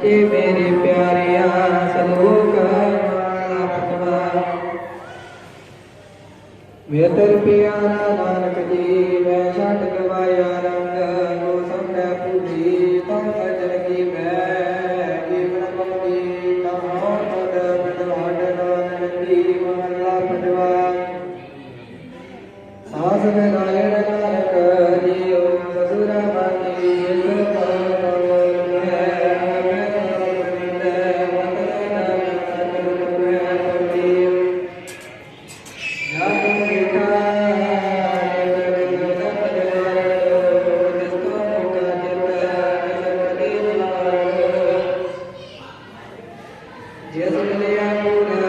ਕਿ ਮੇਰੇ ਪਿਆਰਿਆ ਸਲੋਕ ਰਖਵਾ। ਮੇਤਰ ਪਿਆਰਾ ਨਾਨਕ ਜੀ, ਮੈਂ ਛੱਡ ਗਵਾਇਆ ਰੰਗ ਕੋ ਸਮਝਾ ਪੂਜੀ ਪੰਕਜ ယေစုတရားကို